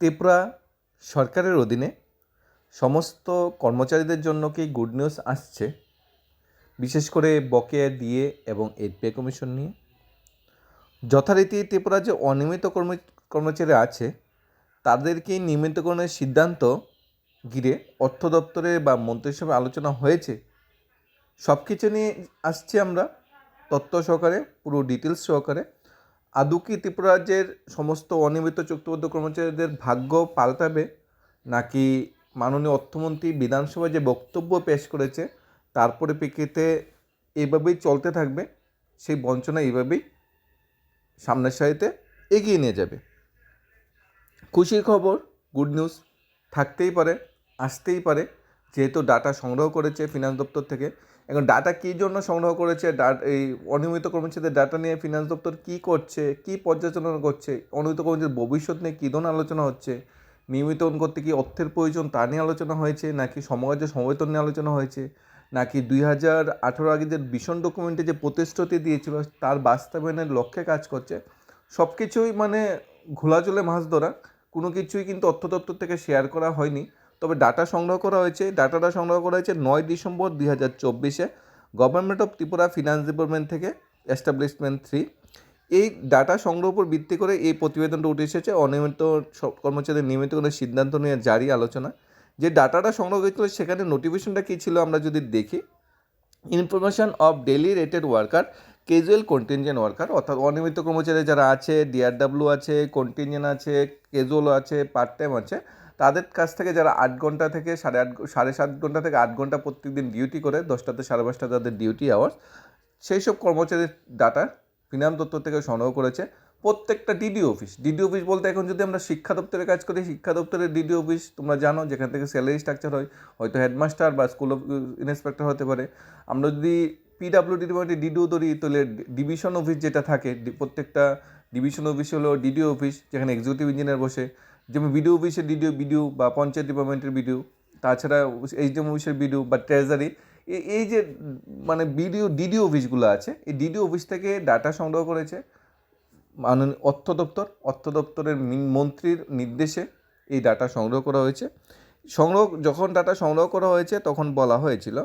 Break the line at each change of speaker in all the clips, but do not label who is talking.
ত্রিপুরা সরকারের অধীনে সমস্ত কর্মচারীদের জন্য কি গুড নিউজ আসছে? বিশেষ করে বকেয়া ডিএ এবং এইড পে কমিশন নিয়ে। যথারীতি ত্রিপুরা যে অনিয়মিত কর্মী, কর্মচারী আছে তাদেরকে নিয়মিতকরণের সিদ্ধান্ত ঘিরে অর্থ দপ্তরে বা মন্ত্রিসভায় আলোচনা হয়েছে? সব কিছু নিয়ে আসছি আমরা তথ্য সহকারে, পুরো ডিটেলস সহকারে। আদৌ কি ত্রিপুরা রাজ্যের সমস্ত অনিয়মিত চুক্তিবদ্ধ কর্মচারীদের ভাগ্য পাল্টাবে? নাকি মাননীয় অর্থমন্ত্রী বিধানসভায় যে বক্তব্য পেশ করেছে, তার পরিপ্রেক্ষিতে এইভাবেই চলতে থাকবে? সেই বঞ্চনা এইভাবেই সামনের সারিতে এগিয়ে নিয়ে যাবে। খুশির খবর, গুড নিউজ থাকতেই পারে, আসতেই পারে। যেহেতু ডাটা সংগ্রহ করেছে ফিনান্স দপ্তর থেকে এখন ডাটা কী জন্য সংগ্রহ করেছে? এই অনিয়মিত কর্মচারীদের ডাটা নিয়ে ফিনান্স দপ্তর কী করছে? কী পর্যালোচনা করছে? অনিয়মিত কর্মচারীর ভবিষ্যৎ নিয়ে কী ধরনের আলোচনা হচ্ছে? নিয়মিতকরণ করতে কি অর্থের প্রয়োজন তা নিয়ে আলোচনা হয়েছে? নাকি সমকার্য সমবেতন নিয়ে আলোচনা হয়েছে? নাকি দুই হাজার আঠেরো আগে যে ভীষণ ডকুমেন্টে যে প্রতিশ্রুতি দিয়েছিল, তার বাস্তবায়নের লক্ষ্যে কাজ করছে? সব কিছুই মানে ঘোলা জলে মাছ ধরা। কোনো কিছুই কিন্তু অর্থ দপ্তর থেকে শেয়ার করা হয়নি। তবে ডাটা সংগ্রহ করা হয়েছে ডাটাটা সংগ্রহ করা হয়েছে নয় ডিসেম্বর দুই হাজার চব্বিশে government of Tripura finance department থেকে এস্টাবলিশমেন্ট থ্রি এই ডাটা সংগ্রহ উপর ভিত্তি করে এই প্রতিবেদনটা উঠে এসেছে। অনিয়মিত সব কর্মচারীদের নিয়মিত কোনো সিদ্ধান্ত নিয়ে জারি আলোচনা। যে ডাটাটা সংগ্রহ হয়েছিল সেখানে নোটিফিকেশনটা কী ছিল আমরা যদি দেখি information of daily rated worker casual contingent worker অর্থাৎ অনিয়মিত কর্মচারী যারা আছে ডিআরডাব্লিউ আছে কন্টিনজেন্ট আছে ক্যাজুয়াল আছে পার্ট টাইম আছে তাদের কাছ থেকে যারা আট ঘণ্টা থেকে সাড়ে আট সাড়ে সাত ঘণ্টা থেকে আট ঘণ্টা প্রত্যেকদিন ডিউটি করে দশটাতে সাড়ে পাঁচটা তাদের ডিউটি আওয়ার্স সেই সব কর্মচারীর ডাটা ফিনাম দপ্তর থেকে সংগ্রহ করেছে। প্রত্যেকটা ডিডি অফিস ডিডি অফিস বলতে এখন যদি আমরা শিক্ষা দপ্তরে কাজ করি, শিক্ষা দপ্তরের ডিডি অফিস তোমরা জানো, যেখান থেকে স্যালারি স্ট্রাকচার হয়, হয়তো হেডমাস্টার বা স্কুল ইন্সপেক্টর হতে পারে। আমরা যদি পিডাব্লিউডি ডিপার্টমেন্টে ডিডিও ধরি, তাহলে ডিভিশন অফিস যেটা থাকে, প্রত্যেকটা ডিভিশন অফিস হলো ডিডিও অফিস যেখানে এক্সিকিউটিভ ইঞ্জিনিয়ার বসে। যেমন বিডিও অফিসের ডিডিও বিডিও বা পঞ্চায়েত ডিপার্টমেন্টের বিডিও তাছাড়া এইচডিএম অফিসের বিডিও বা ট্রেজারি এই যে মানে বিডিও ডিডিও অফিসগুলো আছে, এই ডিডিও অফিস থেকে ডাটা সংগ্রহ করেছে মাননীয় অর্থ দপ্তর, অর্থ দপ্তরের মন্ত্রীর নির্দেশে এই ডাটা সংগ্রহ করা হয়েছে। সংগ্রহ, যখন ডাটা সংগ্রহ করা হয়েছে, তখন বলা হয়েছিল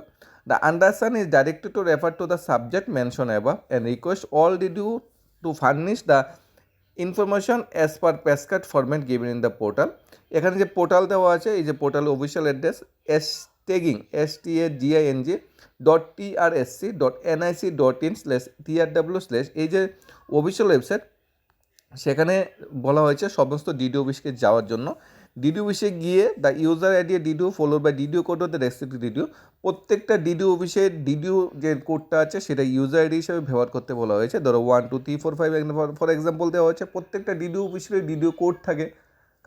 the understand is directed to refer to the subject mention above and request all DDO to furnish the information as per pascard format given in the portal এখানে যে পোর্টাল দেওয়া আছে, এই যে portal official address S tagging S T A GING dot T R S C dot NIC dot in slash T R W slash এই যে official website সেখানে বলা হয়েছে সমস্ত ডিডি অফিসকে যাওয়ার জন্য। ডিডিও অফিসে গিয়ে the user ID DDO follow by DDO code of the recipe DDO প্রত্যেকটা ডিডিও অফিসের ডিডিও যে কোডটা আছে সেটা ইউজার আইডি হিসেবে ব্যবহার করতে বলা হয়েছে ধরো one two three four five for example দেওয়া হয়েছে প্রত্যেকটা ডিডিও অফিসের ডিডিও কোড থাকে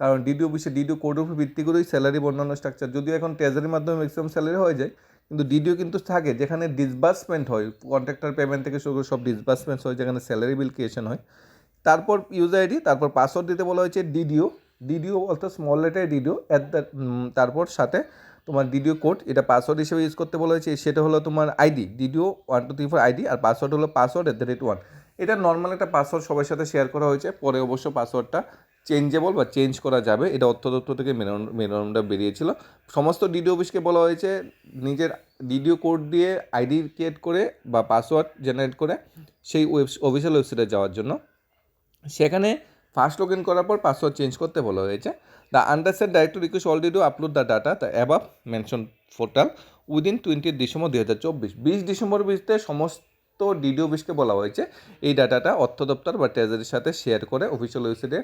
কারণ ডিডিও অফিসে ডিডিও কোডের উপর ভিত্তি করেই স্যালারি বর্ণনা স্ট্রাকচার যদিও এখন ট্রেজারির মাধ্যমে ম্যাক্সিমাম স্যালারি হয়ে যায় কিন্তু ডিডিও কিন্তু থাকে যেখানে ডিসবার্সমেন্ট হয় কন্ট্রাক্টর পেমেন্ট থেকে শুরু করে সব ডিসবার্সমেন্ট হয় যেখানে স্যালারি বিল ক্রিয়েশন হয় তারপর ইউজার আইডি তারপর পাসওয়ার্ড দিতে বলা হয়েছে ডিডিও ডিডিও অর্থাৎ small letter DDO at the তারপর সাথে তোমার ডিডিও কোড এটা পাসওয়ার্ড হিসেবে ইউজ করতে বলা হয়েছে, সেটা হলো তোমার ID DDO one two three four ID আর পাসওয়ার্ড হলো password at the rate one এটা নর্মাল একটা পাসওয়ার্ড সবার সাথে শেয়ার করা হয়েছে, পরে অবশ্য পাসওয়ার্ডটা চেঞ্জেবল বা চেঞ্জ করা যাবে, এটা অর্থ দপ্তর থেকে মেরুদণ্ডটা বেরিয়েছিল। সমস্ত ডিডিও অফিসকে বলা হয়েছে, নিজের ডিডিও কোড দিয়ে আইডি ক্রিয়েট করে বা পাসওয়ার্ড জেনারেট করে সেই ওয়েব অফিসিয়াল ওয়েবসাইটে যাওয়ার জন্য। সেখানে ফার্স্ট লগ ইন করার পর পাসওয়ার্ড চেঞ্জ করতে বলা হয়েছে। The understand director request already to upload the data the above mention portal within twenty December দুই হাজার চব্বিশ বিশ ডিসেম্বর বিশতে সমস্ত ডিডি অফিসকে বলা হয়েছে। এই ডাটাটা অর্থ দপ্তর বা ট্রেজারির সাথে শেয়ার করে অফিসিয়াল ওয়েবসাইটে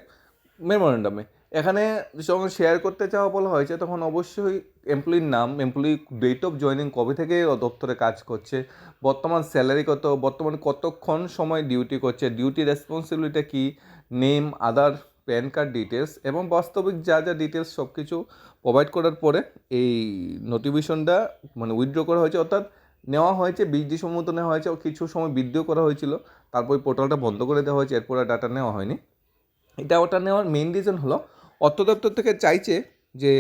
মেমোরেন্ডামে এখানে যখন শেয়ার করতে চাওয়া বলা হয়েছে, তখন অবশ্যই এমপ্লয়ির নাম এমপ্লয়ি ডেট অফ জয়নিং কবে থেকে দপ্তরে কাজ করছে, বর্তমান স্যালারি কত, বর্তমানে কতক্ষণ সময় ডিউটি করছে ডিউটি রেসপন্সিবিলিটি কী name other PAN card details এবং বাস্তবিক যা যা ডিটেলস সব কিছু প্রোভাইড করার পরে এই নোটিফিকেশনটা মানে উইথড্র করা হয়েছে, অর্থাৎ নেওয়া হয়েছে বিশ ডিসেম্বর মতো নেওয়া হয়েছে, কিছু সময় বৃদ্ধিও করা হয়েছিল, তারপর পোর্টালটা বন্ধ করে দেওয়া হয়েছে, এরপর ডাটা নেওয়া হয়নি। এটা ওটা নেওয়ার মেইন রিজন হলো অর্থ দপ্তর থেকে চাইছে যে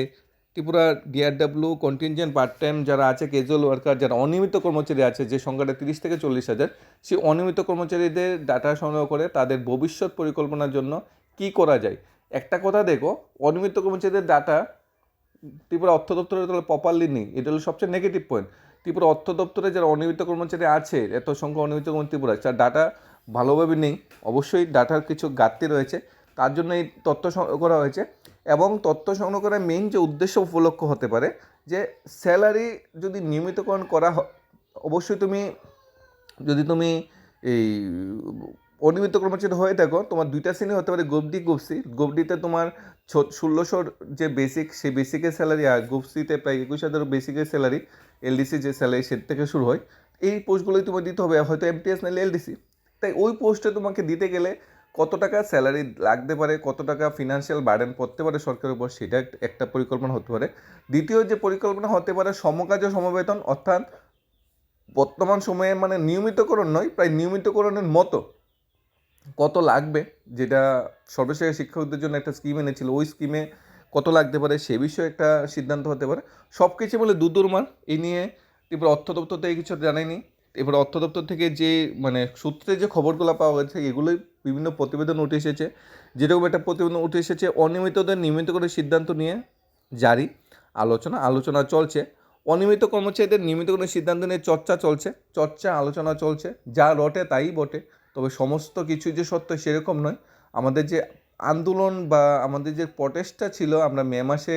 Tripura DRW contingent part time যারা আছে কেজুয়াল ওয়ার্কার যারা অনিয়মিত কর্মচারী আছে, যে সংখ্যাটা তিরিশ থেকে চল্লিশ হাজার, সেই অনিয়মিত কর্মচারীদের ডাটা সংগ্রহ করে তাদের ভবিষ্যৎ পরিকল্পনার জন্য কি করা যায়? একটা কথা দেখো, অনিয়মিত কর্মচারীদের ডাটা ত্রিপুরা অর্থ দপ্তরের তাহলে প্রপারলি নেই, এটা হলো সবচেয়ে নেগেটিভ পয়েন্ট ত্রিপুরা অর্থ দপ্তরে যারা অনিয়মিত কর্মচারী আছে, এত সংখ্যা অনিয়মিত কর্মচারী ত্রিপুরা তার ডাটা ভালোভাবে নেই, অবশ্যই ডাটার কিছু ঘাটতি রয়েছে। তার জন্য এই তথ্য সংগ্রহ করা হয়েছে। এবং তথ্য সংগ্রহ করার মেইন যে উদ্দেশ্য উপলক্ষ হতে পারে, যে স্যালারি যদি নিয়মিতকরণ করা অবশ্যই তুমি, যদি তুমি এই অনিয়মিত কর্মচারী হয়ে থাকো, তোমার দুইটা শ্রেণি হতে পারে গ্রুপ গোপসি। গ্রুপ সি গ্রুপ ডিতে তোমার ষোলোশোর যে বেসিক সেই বেসিকের স্যালারি আর গ্রুপ সিতে প্রায় একুশ হাজার বেসিকের স্যালারি এলডিসি যে স্যালারি সে থেকে শুরু হয়। এই পোস্টগুলোই তোমার দিতে হবে। হয়তো এমটিএস নাহলে এলডিসি তাই ওই পোস্টে তোমাকে দিতে গেলে কত টাকা স্যালারি লাগতে পারে, কত টাকা ফিনান্সিয়াল বার্ডেন পড়তে পারে সরকারের উপর, সেটা এক- একটা পরিকল্পনা হতে পারে। দ্বিতীয় যে পরিকল্পনা হতে পারে সমকাজ ও সমবেতন, অর্থাৎ বর্তমান সময়ে মানে নিয়মিতকরণ নয়, প্রায় নিয়মিতকরণের মতো কত লাগবে, যেটা সর্বশেষ শিক্ষকদের জন্য একটা স্কিম এনেছিল। ওই স্কিমে কত লাগতে পারে, সে বিষয়ে একটা সিদ্ধান্ত হতে পারে। সব কিছু বলে দুদুরমান এই নিয়ে ত্রিপুরা অর্থ দপ্তর থেকে কিছু জানায়নি এবার অর্থ দপ্তর থেকে যে মানে সূত্রে যে খবরগুলো পাওয়া গেছে, এগুলোই বিভিন্ন প্রতিবেদন উঠে এসেছে। যেরকম একটা প্রতিবেদন উঠে এসেছে, অনিয়মিতদের নিয়মিত করে সিদ্ধান্ত নিয়ে জারি আলোচনা আলোচনা চলছে। অনিয়মিত কর্মচারীদের নিয়মিত কোনো সিদ্ধান্ত নিয়ে চর্চা চলছে। চর্চা, আলোচনা চলছে। যা রটে, তাই বটে। তবে সমস্ত কিছু যে সত্য, সেরকম নয়। আমাদের যে আন্দোলন বা আমাদের যে প্রটেস্টটা ছিল, আমরা মে মাসে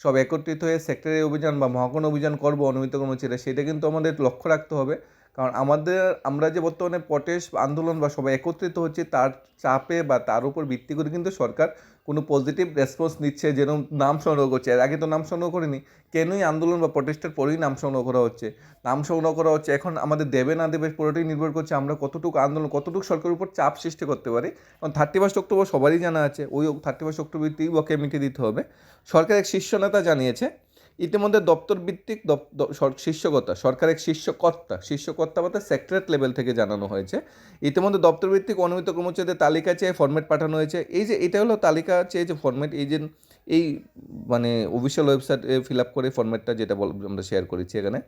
সব একত্রিত হয়ে সেক্টরে অভিযান বা মহাকরণ অভিযান করব অনিয়মিত কর্মচারীরা, সেটা কিন্তু আমাদের লক্ষ্য রাখতে হবে। কারণ আমাদের, আমরা যে বর্তমানে প্রটেস্ট আন্দোলন বা সবাই একত্রিত হচ্ছে, তার চাপে বা তার উপর ভিত্তি করে কিন্তু সরকার কোনো পজিটিভ রেসপন্স নিচ্ছে, যেরকম নাম সংগ্রহ করছে। এর আগে তো নাম সংগ্রহ করেনি। কেনই আন্দোলন বা প্রটেস্টের পরেই নাম সংগ্রহ করা হচ্ছে? নাম সংগ্রহ করা হচ্ছে, এখন আমাদের দেবে না দেবে পুরোটাই নির্ভর করছে আমরা কতটুকু আন্দোলন, কতটুকু সরকারের উপর চাপ সৃষ্টি করতে পারি। কারণ থার্টি ফার্স্ট অক্টোবর সবারই জানা আছে, ওই থার্টি ফার্স্ট অক্টোবরতেই বকে মিটিয়ে দিতে হবে। সরকার এক শীর্ষ নেতা জানিয়েছে ইতিমধ্যে দপ্তর ভিত্তিক শীর্ষকতা সরকারের সর- শীর্ষকর্তা শীর্ষকর্তা শীর্ষকর্তা বলতে সেক্রেটারি লেভেল থেকে জানানো হয়েছে। ইতিমধ্যে দপ্তর ভিত্তিক অনুমিত কর্মচারীদের তালিকা চেয়ে ফরম্যাট পাঠানো হয়েছে। এই যে, এটা হলো তালিকা চেয়ে যে ফরম্যাট এই যে, এই মানে অফিসিয়াল ওয়েবসাইটে ফিল আপ করে ফরম্যাটটা যেটা আমরা শেয়ার করেছি এখানে,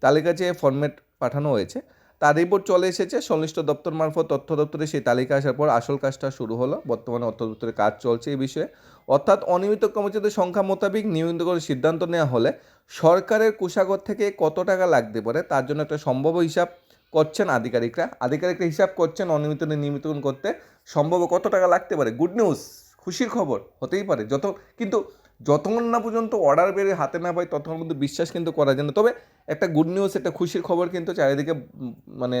তালিকা চেয়ে ফরম্যাট পাঠানো হয়েছে। তার রিপোর্ট চলে এসেছে। সংশ্লিষ্ট দপ্তর মারফত তথ্য দপ্তরে সেই তালিকা আসার পর আসল কাজটা শুরু হলো। বর্তমানে অর্থ দপ্তরে কাজ চলছে এই বিষয়ে। অর্থাৎ অনিয়মিত কর্মচারীদের সংখ্যা মোতাবেক নিয়মিত করে সিদ্ধান্ত নেওয়া হলে সরকারের কোষাগর থেকে কত টাকা লাগতে পারে তার জন্য একটা সম্ভব হিসাব করছেন আধিকারিকরা। আধিকারিকরা হিসাব করছেন অনিয়মিত নিয়মিতকরণ করতে সম্ভব কত টাকা লাগতে পারে। গুড নিউজ খুশির খবর, হতেই পারে। যত কিন্তু যতক্ষণ না পর্যন্ত অর্ডার বেড়ে হাতে না পাই ততক্ষণ পর্যন্ত বিশ্বাস কিন্তু করা যায় না। তবে একটা গুড নিউজ একটা খুশির খবর কিন্তু চারিদিকে মানে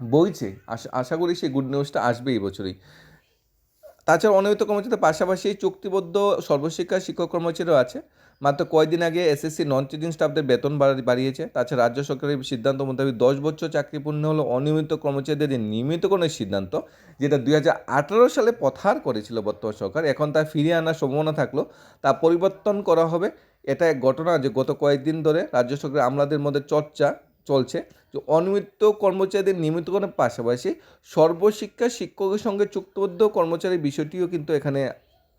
বইছে। আশা আশা করি সেই গুড নিউজটা আসবে এই বছরই। তাছাড়া অনিয়মিত কর্মচারীদের পাশাপাশি চুক্তিবদ্ধ সর্বশিক্ষা শিক্ষক কর্মচারীও আছে। মাত্র কয়েকদিন আগে এসএসসি নন টিচিং স্টাফদের বেতন বাড়িয়েছে। তাছাড়া রাজ্য সরকারের সিদ্ধান্ত মোতাবেক দশ বছর চাকরি পূর্ণ হলো অনিয়মিত কর্মচারীদের নিয়মিতকরণের সিদ্ধান্ত যেটা দুই হাজার আঠারো সালে প্রত্যাহার করেছিল বর্তমান সরকার, এখন তা ফিরিয়ে আনার সম্ভাবনা থাকল তা পরিবর্তন করা হবে। এটা এক ঘটনা যে গত কয়েকদিন ধরে রাজ্য সরকার আমলাদের মধ্যে চর্চা চলছে যে অনিয়মিত কর্মচারীদের নিয়মিতকরণের পাশাপাশি সর্বশিক্ষা শিক্ষকের সঙ্গে চুক্তিবদ্ধ কর্মচারীর বিষয়টিও কিন্তু এখানে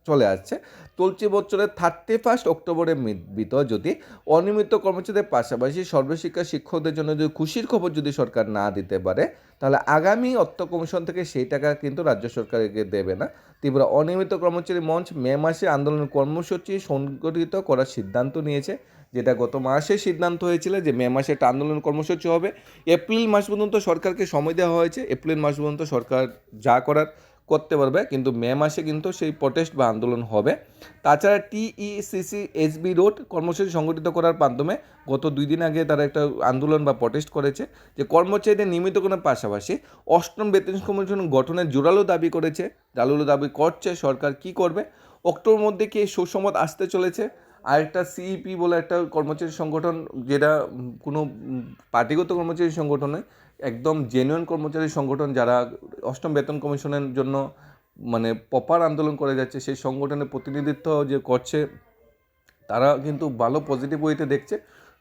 চলে আসছে। চলতি বছরের থার্টি ফার্স্ট অক্টোবরের ভিতর যদি অনিয়মিত কর্মচারীদের পাশাপাশি সর্বশিক্ষা শিক্ষকদের জন্য যদি খুশির খবর যদি সরকার না দিতে পারে, তাহলে আগামী অর্থ কমিশন থেকে সেই টাকা কিন্তু রাজ্য সরকারকে দেবে না। ত্রিপুরা অনিয়মিত কর্মচারী মঞ্চ মে মাসে আন্দোলন কর্মসূচি সংগঠিত করার সিদ্ধান্ত নিয়েছে, যেটা গত মাসে সিদ্ধান্ত হয়েছিল যে মে মাসে একটা আন্দোলন কর্মসূচি হবে। এপ্রিল মাস পর্যন্ত সরকারকে সময় দেওয়া হয়েছে, এপ্রিল মাস পর্যন্ত সরকার যা করার করতে পারবে, কিন্তু মে মাসে কিন্তু সেই প্রটেস্ট বা আন্দোলন হবে। তাছাড়া টিইসিসি এসবি রোড কর্মসূচি সংগঠিত করার মাধ্যমে গত দুই দিন আগে তারা একটা আন্দোলন বা প্রটেস্ট করেছে, যে কর্মচারীদের নিয়মিতকরণের পাশাপাশি অষ্টম বেতন কমিশন গঠনের জোরালো দাবি করেছে। জোরালো দাবি করছে সরকার কি করবে? অক্টোবর মধ্যে কি সুসংবাদ আসতে চলেছে? আরেকটা সিইপি বলে একটা কর্মচারী সংগঠন, যেটা কোনো পার্টিগত কর্মচারী সংগঠন, একদম জেনুইন কর্মচারী সংগঠন যারা অষ্টম বেতন কমিশনের জন্য মানে প্রপার আন্দোলন করে যাচ্ছে, সেই সংগঠনের প্রতিনিধিত্ব যে করছে, তারা কিন্তু ভালো পজিটিভ ওয়েতে দেখছে।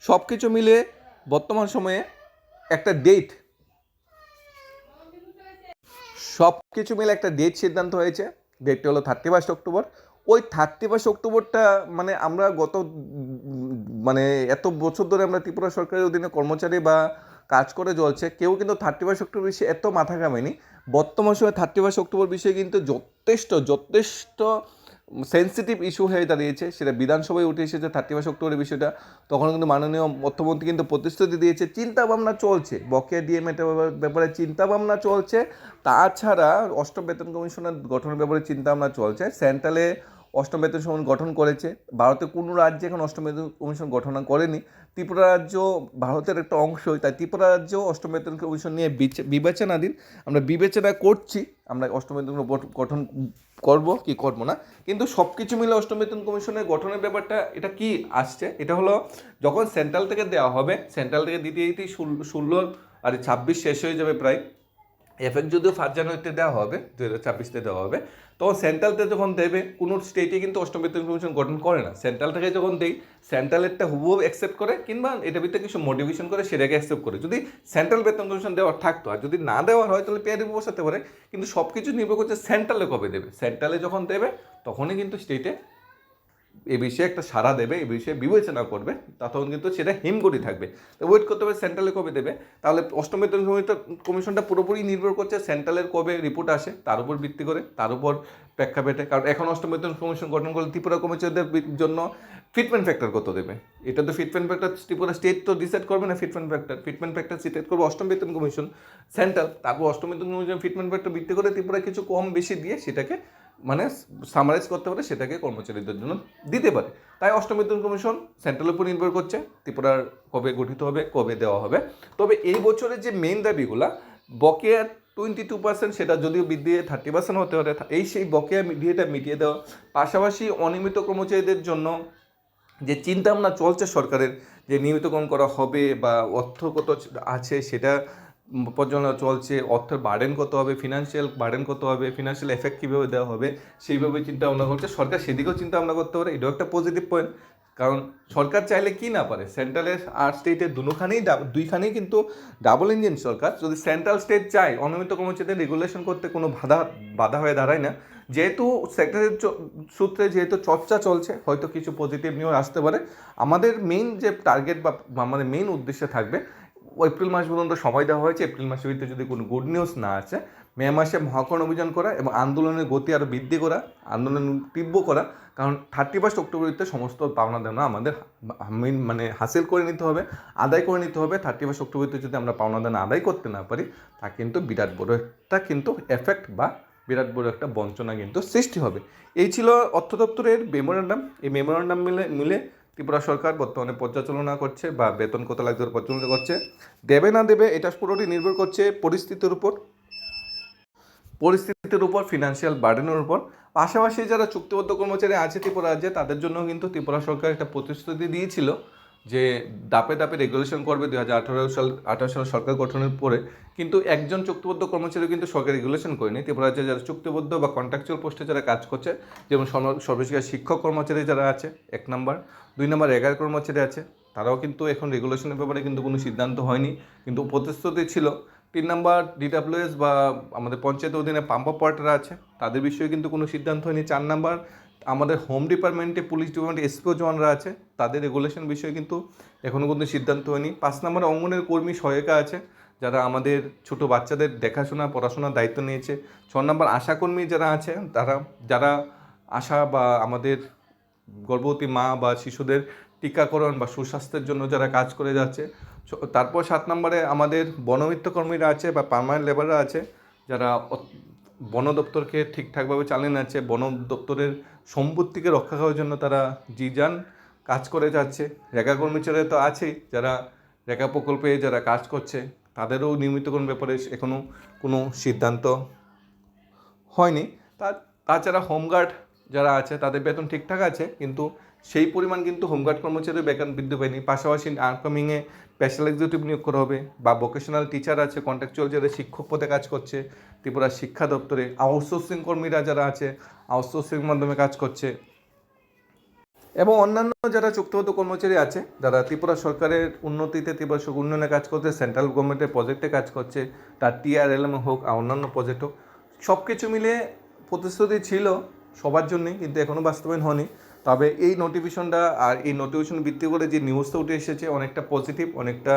সব কিছু মিলে বর্তমান সময়ে একটা ডেট সব কিছু মিলে একটা ডেট সিদ্ধান্ত হয়েছে। ডেটটি হলো থার্টি ফার্স্ট অক্টোবর ওই থার্টি ফার্স্ট অক্টোবরটা মানে আমরা গত মানে এত বছর ধরে আমরা ত্রিপুরা সরকারের অধীনে কর্মচারী বা কাজ করে চলছে, কেউ কিন্তু থার্টি ফার্স্ট অক্টোবর বিষয়ে এত মাথা ঘামেনি বর্তমান সময়ে থার্টি ফার্স্ট অক্টোবর বিষয়ে কিন্তু যথেষ্ট যথেষ্ট সেন্সিটিভ ইস্যু হয়ে দাঁড়িয়েছে। সেটা বিধানসভায় উঠে এসেছে থার্টি ফার্স্ট অক্টোবরের বিষয়টা। তখন কিন্তু মাননীয় অর্থমন্ত্রী কিন্তু প্রতিশ্রুতি দিয়েছে চিন্তা ভাবনা চলছে। বকেয়া ডিএমএটার ব্যাপারে চিন্তা ভাবনা চলছে। তাছাড়া অষ্টম বেতন কমিশনের গঠনের ব্যাপারে চিন্তা ভাবনা চলছে। সেন্ট্রালে অষ্টম বেতন কমিশন গঠন করেছে। ভারতের কোনো রাজ্যে এখন অষ্টম বেতন কমিশন গঠন করেনি। ত্রিপুরা রাজ্য ভারতের একটা অংশ, তাই ত্রিপুরা রাজ্য অষ্টম বেতন কমিশন নিয়ে বিচ- বিবেচনাধীন। আমরা বিবেচনা করছি, আমরা অষ্টম বেতন গঠ- গঠন করব, কি করব না। কিন্তু সব কিছু মিলে অষ্টম বেতন কমিশনের গঠনের ব্যাপারটা, এটা কি আসছে? এটা হলো যখন সেন্ট্রাল থেকে দেওয়া হবে সেন্ট্রাল থেকে দিতে দিতেই ষোলো আর ছাব্বিশ শেষ হয়ে যাবে প্রায়। এফেক্ট যদিও ফার্স্ট জানুয়ারিতে দেওয়া হবে দু হাজার ছাব্বিশতে দেওয়া হবে, তখন সেন্ট্রালতে যখন দেবে, কোনো স্টেটে কিন্তু অষ্টম বেতন কমিশন গঠন করে না। সেন্ট্রাল থেকে যখন দেই সেন্ট্রালেরটা হুবহু অ্যাকসেপ্ট করে, কিংবা এটা ভিতরে কিছু মোটিভেশন করে, সেটাকে অ্যাকসেপ্ট করে। যদি সেন্ট্রাল বেতন কমিশন দেওয়ার থাকতো, আর যদি না দেওয়ার হয়, তাহলে পেয়ারি বসাতে পারে, কিন্তু সব কিছু নির্ভর করছে সেন্ট্রালে কবে দেবে। সেন্ট্রালে যখন দেবে, তখনই কিন্তু স্টেটে এ বিষয়ে একটা সাড়া দেবে, এ বিষয়ে বিবেচনা করবে তখন কিন্তু সেটা হিমগড়ি থাকবে। তো ওয়েট করতে হবে সেন্ট্রালে কবে দেবে? তাহলে অষ্টম বেতন কমিশন- কমিশনটা পুরোপুরি নির্ভর করছে সেন্ট্রালের কবে রিপোর্ট আসে, তার উপর ভিত্তি করে, তার উপর প্রেক্ষাপটে, কারণ এখন অষ্টম বেতন কমিশন গঠন করলে ত্রিপুরা কমিশনদের জন্য ফিটমেন্ট ফ্যাক্টর কত দেবে? এটা তো ফিটমেন্ট ফ্যাক্টর ত্রিপুরা স্টেট তো ডিসাইড করবে না fitment factor fitment factor CTET করবে অষ্টম বেতন কমিশন সেন্ট্রাল তারপর অষ্টম বেতন কমিশন ফিটমেন্ট ফ্যাক্টর ভিত্তি করে ত্রিপুরা কিছু কম বেশি দিয়ে সেটাকে মানে সামারাইজ করতে পারে, সেটাকে কর্মচারীদের জন্য দিতে পারে। তাই অষ্টম বেতন কমিশন সেন্ট্রালের উপর নির্ভর করছে, ত্রিপুরার কবে গঠিত হবে, কবে দেওয়া হবে। তবে এই বছরের যে মেন দাবিগুলা, বকেয়া টোয়েন্টি টু পার্সেন্ট সেটা যদিও বৃদ্ধি থার্টি পার্সেন্ট হতে পারে এই সেই বকেয়া মিডিয়েটা মিটিয়ে দেওয়া, পাশাপাশি অনিয়মিত কর্মচারীদের জন্য যে চিন্তা ভাবনা চলছে সরকারের, যে নিয়মিতকরণ করা হবে বা অর্থ কত আছে সেটা পর্যালোচনা চলছে, অর্থের বার্ডেন কত হবে ফিনান্সিয়াল বার্ডেন কত হবে ফিনান্সিয়াল এফেক্ট কীভাবে দেওয়া হবে, সেইভাবে চিন্তা ভাবনা করছে। সরকার সেদিকেও চিন্তা ভাবনা করতে পারে, এটাও একটা পজিটিভ পয়েন্ট কারণ সরকার চাইলে কি না পারে সেন্ট্রালের আর স্টেটের দুখানেই দুইখানেই কিন্তু ডাবল ইঞ্জিন সরকার। যদি সেন্ট্রাল স্টেট চায়, অনিয়মিত কর্মচারীদের রেগুলেশন করতে কোনো বাধা বাধা হয়ে দাঁড়ায় না। যেহেতু সেক্টরের সূত্রে যেহেতু চর্চা চলছে, হয়তো কিছু পজিটিভ নিউজ আসতে পারে। আমাদের মেইন যে টার্গেট বা আমাদের মেইন উদ্দেশ্য থাকবে এপ্রিল মাস পর্যন্ত সময় দেওয়া হয়েছে। এপ্রিল মাসের ভিতরে যদি কোনো গুড নিউজ না আসে, মে মাসে মহাকরণ অভিযান করা এবং আন্দোলনের গতি আরও বৃদ্ধি করা, আন্দোলন তীব্র করা, কারণ থার্টি ফার্স্ট অক্টোবরিতে সমস্ত পাওনা দেওয়া আমাদের মেন মানে হাসিল করে নিতে হবে, আদায় করে নিতে হবে। থার্টি ফার্স্ট অক্টোবরিতে যদি আমরা পাওনা দানা আদায় করতে না পারি, তা কিন্তু বিরাট বড় একটা কিন্তু এফেক্ট বা বিরাট বড় একটা বঞ্চনা কিন্তু সৃষ্টি হবে। এই ছিল অর্থ দপ্তরের মেমোরান্ডাম এই মেমোরান্ডাম মিলে মিলে ত্রিপুরা সরকার বর্তমানে পর্যালোচনা করছে বা বেতন কত ওর পর্যালোচনা করছে। দেবে না দেবে, এটা পুরোটি নির্ভর করছে পরিস্থিতির উপর। পরিস্থিতির উপর ফিনান্সিয়াল বার্ডেনের উপর। পাশাপাশি যারা চুক্তিবদ্ধ কর্মচারী আছে ত্রিপুরা রাজ্যে, তাদের জন্য কিন্তু ত্রিপুরা সরকার একটা প্রতিশ্রুতি দিয়েছিল। যে দাপে দাপে রেগুলেশন করবে দুই হাজার আঠারো সাল আঠারো সাল সরকার গঠনের পরে, কিন্তু একজন চুক্তিবদ্ধ কর্মচারী কিন্তু সরকার রেগুলেশন করেনি। ত্রিপুরা রাজ্যে যারা চুক্তিবদ্ধ বা কন্ট্রাকচুয়াল পোস্টে যারা কাজ করছে, যেমন সর্ব- সর্বশিক্ষা শিক্ষক কর্মচারী যারা আছে, এক নাম্বার। দুই নাম্বার, এগারো কর্মচারী আছে, তারাও কিন্তু এখন রেগুলেশনের ব্যাপারে কিন্তু কোনো সিদ্ধান্ত হয়নি। কিন্তু প্রতিশ্রুতি ছিল। তিন নাম্বার ডিডাব্লিউএস বা আমাদের পঞ্চায়েত অধীনে পাম্প অপারেটাররা আছে, তাদের বিষয়ে কিন্তু কোনো সিদ্ধান্ত হয়নি। চার নাম্বার আমাদের হোম ডিপার্টমেন্টে, পুলিশ ডিপার্টমেন্টে এসপিও জওয়ানরা আছে। তাদের রেগুলেশন বিষয়ে কিন্তু এখনও কিন্তু সিদ্ধান্ত হয়নি। পাঁচ নাম্বার অঙ্গনের কর্মী সহায়িকা আছে, যারা আমাদের ছোট বাচ্চাদের দেখাশোনা, পড়াশোনার দায়িত্ব নিয়েছে। ছ নম্বর আশাকর্মী যারা আছে, তারা, যারা আশা বা আমাদের গর্ভবতী মা বা শিশুদের টিকাকরণ বা সুস্বাস্থ্যের জন্য যারা কাজ করে যাচ্ছে তারপর সাত নম্বরে আমাদের বনমিত্র কর্মীরা আছে বা পার্মানেন্ট লেবাররা আছে, যারা বন দপ্তরকে ঠিকঠাকভাবে চালিয়ে যাচ্ছে বন দপ্তরের সম্পত্তিকে রক্ষা করার জন্য তারা জি যান, কাজ করে যাচ্ছে। রেখা কর্মচারী তো আছেই, যারা রেখা প্রকল্পে যারা কাজ করছে, তাদেরও নিয়মিতকরণ ব্যাপারে এখনও কোনো সিদ্ধান্ত হয়নি। তা, তাছাড়া হোমগার্ড যারা আছে, তাদের বেতন ঠিকঠাক আছে, কিন্তু সেই পরিমাণ কিন্তু হোমগার্ড কর্মচারীর বেতন বৃদ্ধি পায়নি। পাশাপাশি আপকামিংয়ে স্পেশাল এক্সিকিউটিভ নিয়োগ করা হবে। বা ভোকেশনাল টিচার আছে কন্ট্রাকচুয়াল যারা শিক্ষক পদে কাজ করছে। ত্রিপুরা শিক্ষা দপ্তরে আউটসোর্সিং কর্মীরা যারা আছে আউটসোর্সিং মাধ্যমে কাজ করছে। এবং অন্যান্য যারা চুক্তিগত কর্মচারী আছে, যারা ত্রিপুরা সরকারের উন্নতিতে, ত্রিপুরা সরকার উন্নয়নে কাজ করছে সেন্ট্রাল গভর্নমেন্টের প্রজেক্টে কাজ করছে তার টিআরএলএম হোক আর অন্যান্য প্রজেক্ট হোক সব কিছু মিলে প্রতিশ্রুতি ছিল সবার জন্যই, কিন্তু এখনও বাস্তবায়ন হয়নি। তবে এই নোটিফিকেশনটা আর এই নোটিফিকেশন ভিত্তি করে যে নিউজটা উঠে এসেছে, অনেকটা পজিটিভ অনেকটা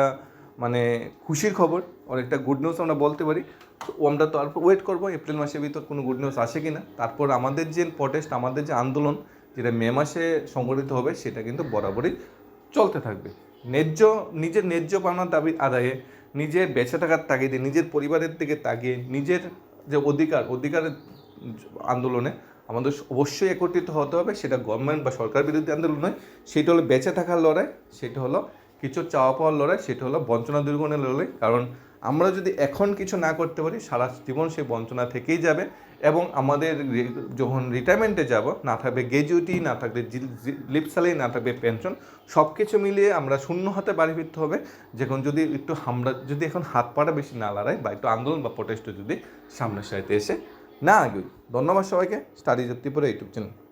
মানে খুশির খবর, অনেকটা গুড নিউজ আমরা বলতে পারি। তো আমরা তো আর ওয়েট করব এপ্রিল মাসের ভিতর কোনো গুড নিউজ আসে কি না তারপর আমাদের যে প্রটেস্ট আমাদের যে আন্দোলন, যেটা মে মাসে সংগঠিত হবে, সেটা কিন্তু বরাবরই চলতে থাকবে। ন্যায্য, নিজের ন্যায্য পাওনার দাবি আদায়ে, নিজের বেঁচে থাকার তাগিদে, নিজের পরিবারের দিকে তাকিয়ে নিজের যে অধিকার, অধিকারের আন্দোলনে আমাদের অবশ্যই একত্রিত হতে হবে, সেটা গভর্নমেন্ট বা সরকার বিরোধী আন্দোলন নয়, সেটা হলো বেঁচে থাকার লড়াই, সেটা হলো কিছু চাওয়া পাওয়ার লড়াই, সেটা হলো বঞ্চনা দুর্গুণের লড়াই। কারণ আমরা যদি এখন কিছু না করতে পারি, সারা জীবন সেই বঞ্চনা থেকেই যাবে এবং আমাদের যখন রিটায়ারমেন্টে যাব, না থাকবে গ্র্যাজুইটি না থাকবে লিপ না থাকবে পেনশন সব কিছু মিলিয়ে আমরা শূন্য হাতে বাড়ি ফিরতে হবে। যখন যদি একটু আমরা যদি এখন হাত পাটা বেশি না লড়াই বা একটু আন্দোলন বা প্রোটেস্ট যদি সামনের সাইতে এসে না আগে ধন্যবাদ সবাইকে স্টাডি ত্রিপুরা ইউটিউব চ্যানেল।